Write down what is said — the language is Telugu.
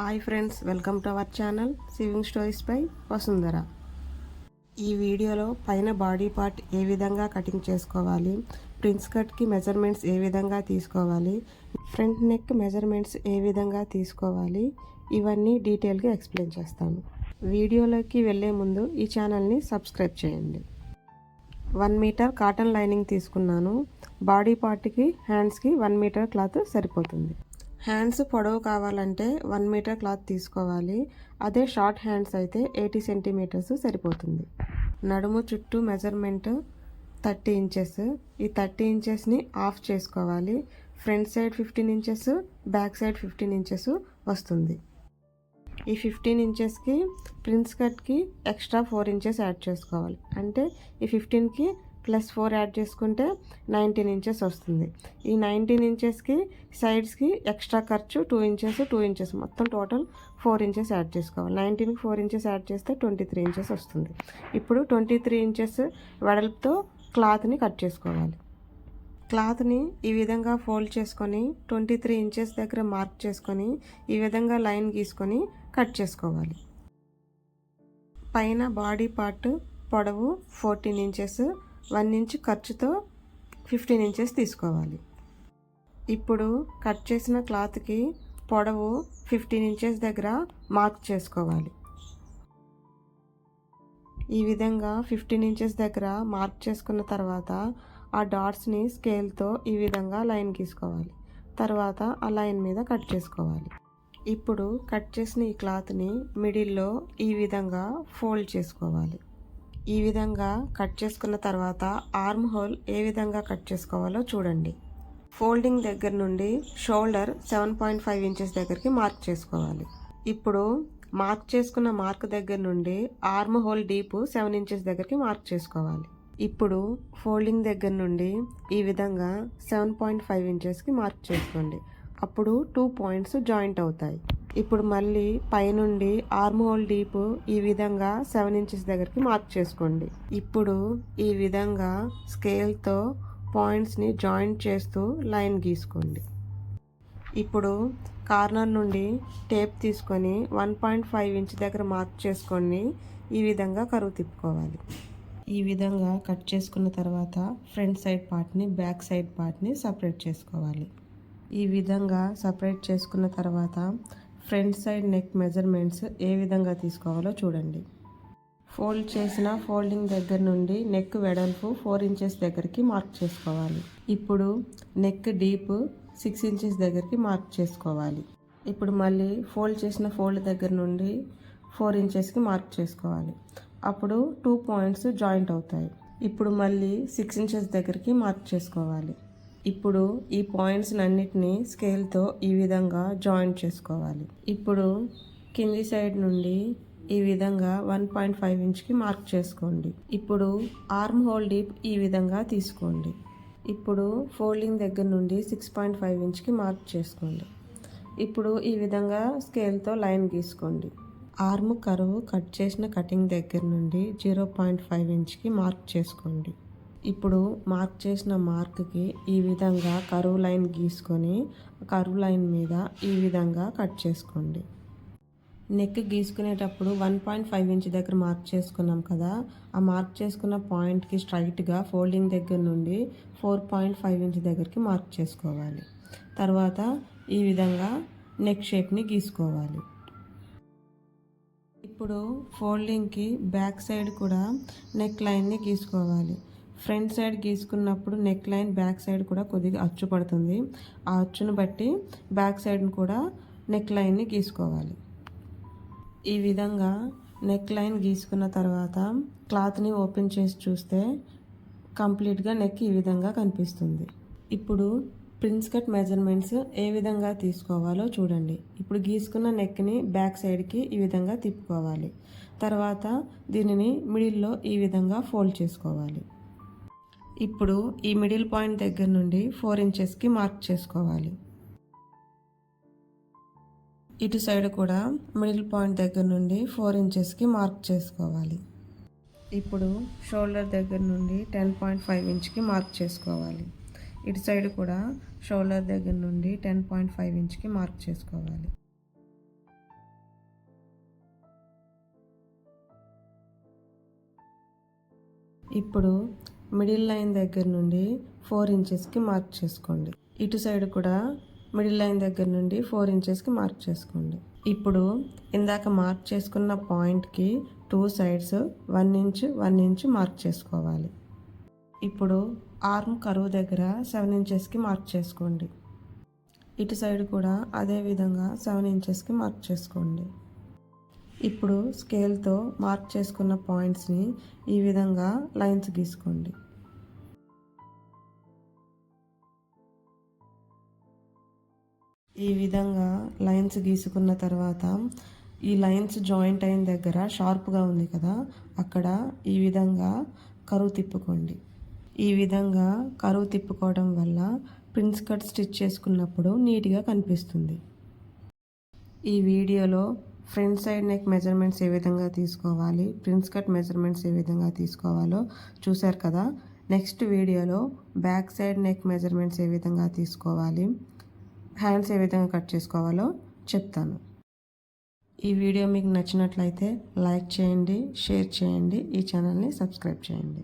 Hi friends welcome to our channel sewing stories by Vasundhara. ఈ వీడియోలో పైన బాడీ పార్ట్ ఏ విధంగా కటింగ్ చేసుకోవాలి ప్రిన్స్ కట్కి మెజర్మెంట్స్ ఏ విధంగా తీసుకోవాలి ఫ్రంట్ నెక్ మెజర్మెంట్స్ ఏ విధంగా తీసుకోవాలి ఇవన్నీ డీటెయిల్గా ఎక్స్ప్లెయిన్ చేస్తాను. వీడియోలోకి వెళ్ళే ముందు ఈ ఛానల్ని సబ్స్క్రైబ్ చేయండి. వన్ మీటర్ కాటన్ లైనింగ్ తీసుకున్నాను. బాడీ పార్ట్కి హ్యాండ్స్కి వన్ మీటర్ క్లాత్ సరిపోతుంది. హ్యాండ్స్ పొడవు కావాలంటే వన్ మీటర్ క్లాత్ తీసుకోవాలి. అదే షార్ట్ హ్యాండ్స్ అయితే ఎయిటీ సెంటీమీటర్స్ సరిపోతుంది. నడుము చుట్టూ మెజర్మెంట్ థర్టీ ఇంచెస్. ఈ థర్టీ ఇంచెస్ని ఆఫ్ చేసుకోవాలి. Front side fifteen inches back side fifteen inches వస్తుంది. ఈ ఫిఫ్టీన్ ఇంచెస్కి ప్రిన్స్ కట్కి ఎక్స్ట్రా ఫోర్ ఇంచెస్ యాడ్ చేసుకోవాలి. అంటే ఈ ఫిఫ్టీన్కి ప్లస్ ఫోర్ యాడ్ చేసుకుంటే నైన్టీన్ ఇంచెస్ వస్తుంది. ఈ నైన్టీన్ ఇంచెస్కి సైడ్స్కి ఎక్స్ట్రా ఖర్చు టూ ఇంచెస్ టూ ఇంచెస్. మొత్తం టోటల్ ఫోర్ ఇంచెస్ యాడ్ చేసుకోవాలి. నైన్టీన్కి ఫోర్ ఇంచెస్ యాడ్ చేస్తే ట్వంటీ త్రీ ఇంచెస్ వస్తుంది. ఇప్పుడు ట్వంటీ త్రీ ఇంచెస్ వెడల్పుతో క్లాత్ని కట్ చేసుకోవాలి. క్లాత్ని ఈ విధంగా ఫోల్డ్ చేసుకొని ట్వంటీ త్రీ ఇంచెస్ దగ్గర మార్క్ చేసుకొని ఈ విధంగా లైన్ గీసుకొని కట్ చేసుకోవాలి. పైన బాడీ పార్ట్ పొడవు ఫోర్టీన్ ఇంచెస్ వన్ ఇంచ్ ఖర్చుతో ఫిఫ్టీన్ ఇంచెస్ తీసుకోవాలి. ఇప్పుడు కట్ చేసిన క్లాత్కి పొడవు ఫిఫ్టీన్ ఇంచెస్ దగ్గర మార్క్ చేసుకోవాలి. ఈ విధంగా ఫిఫ్టీన్ ఇంచెస్ దగ్గర మార్క్ చేసుకున్న తర్వాత ఆ డాట్స్ని స్కేల్తో ఈ విధంగా లైన్ గీసుకోవాలి. తర్వాత ఆ లైన్ మీద కట్ చేసుకోవాలి. ఇప్పుడు కట్ చేసిన ఈ క్లాత్ని మిడిల్లో ఈ విధంగా ఫోల్డ్ చేసుకోవాలి. ఈ విధంగా కట్ చేసుకున్న తర్వాత ఆర్మ్ హోల్ ఏ విధంగా కట్ చేసుకోవాలో చూడండి. ఫోల్డింగ్ దగ్గర నుండి shoulder seven point five inches దగ్గరికి మార్క్ చేసుకోవాలి. ఇప్పుడు మార్క్ చేసుకున్న మార్క్ దగ్గర నుండి arm hole deep seven inches దగ్గరికి మార్క్ చేసుకోవాలి. ఇప్పుడు ఫోల్డింగ్ దగ్గర నుండి ఈ విధంగా సెవెన్ పాయింట్ ఫైవ్ ఇంచెస్కి మార్క్ చేసుకోండి. అప్పుడు టూ పాయింట్స్ జాయింట్ అవుతాయి. ఇప్పుడు మళ్ళీ పైనుండి ఆర్మ్ హోల్ డీప్ ఈ విధంగా సెవెన్ ఇంచెస్ దగ్గరికి మార్క్ చేసుకోండి. ఇప్పుడు ఈ విధంగా స్కేల్తో పాయింట్స్ని జాయింట్ చేస్తూ లైన్ గీసుకోండి. ఇప్పుడు కార్నర్ నుండి టేప్ తీసుకొని వన్ పాయింట్ ఫైవ్ ఇంచ్ దగ్గర మార్క్ చేసుకొని ఈ విధంగా కరువు తిప్పుకోవాలి. ఈ విధంగా కట్ చేసుకున్న తర్వాత ఫ్రంట్ సైడ్ పార్ట్ని బ్యాక్ సైడ్ పార్ట్ని సపరేట్ చేసుకోవాలి. ఈ విధంగా సపరేట్ చేసుకున్న తర్వాత ఫ్రంట్ సైడ్ నెక్ మెజర్మెంట్స్ ఏ విధంగా తీసుకోవాలో చూడండి. ఫోల్డ్ చేసిన ఫోల్డింగ్ దగ్గర నుండి నెక్ వెడల్పు ఫోర్ ఇంచెస్ దగ్గరికి మార్క్ చేసుకోవాలి. ఇప్పుడు నెక్ డీప్ సిక్స్ ఇంచెస్ దగ్గరికి మార్క్ చేసుకోవాలి. ఇప్పుడు మళ్ళీ ఫోల్డ్ చేసిన ఫోల్డ్ దగ్గర నుండి ఫోర్ ఇంచెస్కి మార్క్ చేసుకోవాలి. అప్పుడు టూ పాయింట్స్ జాయింట్ అవుతాయి. ఇప్పుడు మళ్ళీ సిక్స్ ఇంచెస్ దగ్గరికి మార్క్ చేసుకోవాలి. ఇప్పుడు ఈ పాయింట్స్ అన్నిటినీ స్కేల్తో ఈ విధంగా జాయింట్ చేసుకోవాలి. ఇప్పుడు కింది సైడ్ నుండి ఈ విధంగా వన్ పాయింట్ ఫైవ్ ఇంచ్కి మార్క్ చేసుకోండి. ఇప్పుడు ఆర్మ్ హోల్ డీప్ ఈ విధంగా తీసుకోండి. ఇప్పుడు ఫోల్డింగ్ దగ్గర నుండి సిక్స్ పాయింట్ ఫైవ్ ఇంచ్కి మార్క్ చేసుకోండి. ఇప్పుడు ఈ విధంగా స్కేల్తో లైన్ గీసుకోండి. ఆర్మ్ కరువు కట్ చేసిన కటింగ్ దగ్గర నుండి జీరో పాయింట్ ఫైవ్ ఇంచ్కి మార్క్ చేసుకోండి. ఇప్పుడు మార్క్ చేసిన మార్క్కి ఈ విధంగా కరువు లైన్ గీసుకొని కరువు లైన్ మీద ఈ విధంగా కట్ చేసుకోండి. నెక్ గీసుకునేటప్పుడు వన్ పాయింట్ ఫైవ్ ఇంచ్ దగ్గర మార్క్ చేసుకున్నాం కదా ఆ మార్క్ చేసుకున్న పాయింట్కి స్ట్రైట్గా ఫోల్డింగ్ దగ్గర నుండి ఫోర్ పాయింట్ ఫైవ్ ఇంచ్ దగ్గరికి మార్క్ చేసుకోవాలి. తర్వాత ఈ విధంగా నెక్ షేప్ని గీసుకోవాలి. ఇప్పుడు ఫోల్డింగ్కి బ్యాక్ సైడ్ కూడా నెక్ లైన్ని గీసుకోవాలి. ఫ్రంట్ సైడ్ గీసుకున్నప్పుడు నెక్ లైన్ బ్యాక్ సైడ్ కూడా కొద్దిగా అచ్చు పడుతుంది. ఆ అచ్చును బట్టి బ్యాక్ సైడ్ని కూడా నెక్ లైన్ని గీసుకోవాలి. ఈ విధంగా నెక్ లైన్ గీసుకున్న తర్వాత క్లాత్ని ఓపెన్ చేసి చూస్తే కంప్లీట్గా నెక్ ఈ విధంగా కనిపిస్తుంది. ఇప్పుడు ప్రిన్స్ కట్ మెజర్మెంట్స్ ఏ విధంగా తీసుకోవాలో చూడండి. ఇప్పుడు గీసుకున్న నెక్ని బ్యాక్ సైడ్కి ఈ విధంగా తిప్పుకోవాలి. తర్వాత దీనిని మిడిల్లో ఈ విధంగా ఫోల్డ్ చేసుకోవాలి. ఇప్పుడు ఈ మిడిల్ పాయింట్ దగ్గర నుండి ఫోర్ ఇంచెస్కి మార్క్ చేసుకోవాలి. ఇటు సైడ్ కూడా మిడిల్ పాయింట్ దగ్గర నుండి ఫోర్ ఇంచెస్కి మార్క్ చేసుకోవాలి. ఇప్పుడు షోల్డర్ దగ్గర నుండి టెన్ పాయింట్ ఫైవ్ ఇంచ్కి మార్క్ చేసుకోవాలి. ఇటు సైడ్ కూడా షోల్డర్ దగ్గర నుండి టెన్ పాయింట్ ఫైవ్ ఇంచ్కి మార్క్ చేసుకోవాలి. ఇప్పుడు మిడిల్ లైన్ దగ్గర నుండి ఫోర్ ఇంచెస్కి మార్క్ చేసుకోండి. ఇటు సైడ్ కూడా మిడిల్ లైన్ దగ్గర నుండి ఫోర్ ఇంచెస్కి మార్క్ చేసుకోండి. ఇప్పుడు ఇందాక మార్క్ చేసుకున్న పాయింట్కి two sides one inch one inch mark చేసుకోవాలి. ఇప్పుడు ఆర్మ్ కరువు దగ్గర సెవెన్ ఇంచెస్కి మార్క్ చేసుకోండి. ఇటు సైడ్ కూడా అదే విధంగా సెవెన్ ఇంచెస్కి మార్క్ చేసుకోండి. ఇప్పుడు స్కేల్తో మార్క్ చేసుకున్న పాయింట్స్ని ఈ విధంగా లైన్స్ గీసుకోండి. ఈ విధంగా లైన్స్ గీసుకున్న తర్వాత ఈ లైన్స్ జాయింట్ అయిన దగ్గర షార్ప్గా ఉంది కదా అక్కడ ఈ విధంగా కరువు తిప్పుకోండి. ఈ విధంగా కరువు తిప్పుకోవడం వల్ల ప్రిన్స్ కట్ స్టిచ్ చేసుకున్నప్పుడు నీట్గా కనిపిస్తుంది. ఈ వీడియోలో ఫ్రంట్ సైడ్ నెక్ మెజర్మెంట్స్ ఏ విధంగా తీసుకోవాలి? ప్రిన్స్ కట్ మెజర్మెంట్స్ ఏ విధంగా తీసుకోవాలో చూశారు కదా? నెక్స్ట్ వీడియోలో బ్యాక్ సైడ్ నెక్ మెజర్మెంట్స్ ఏ విధంగా తీసుకోవాలి? హ్యాండ్స్ ఏ విధంగా కట్ చేసుకోవాలో చెప్తాను. ఈ వీడియో మీకు నచ్చినట్లయితే లైక్ చేయండి షేర్ చేయండి ఈ ఛానల్ని సబ్స్క్రైబ్ చేయండి.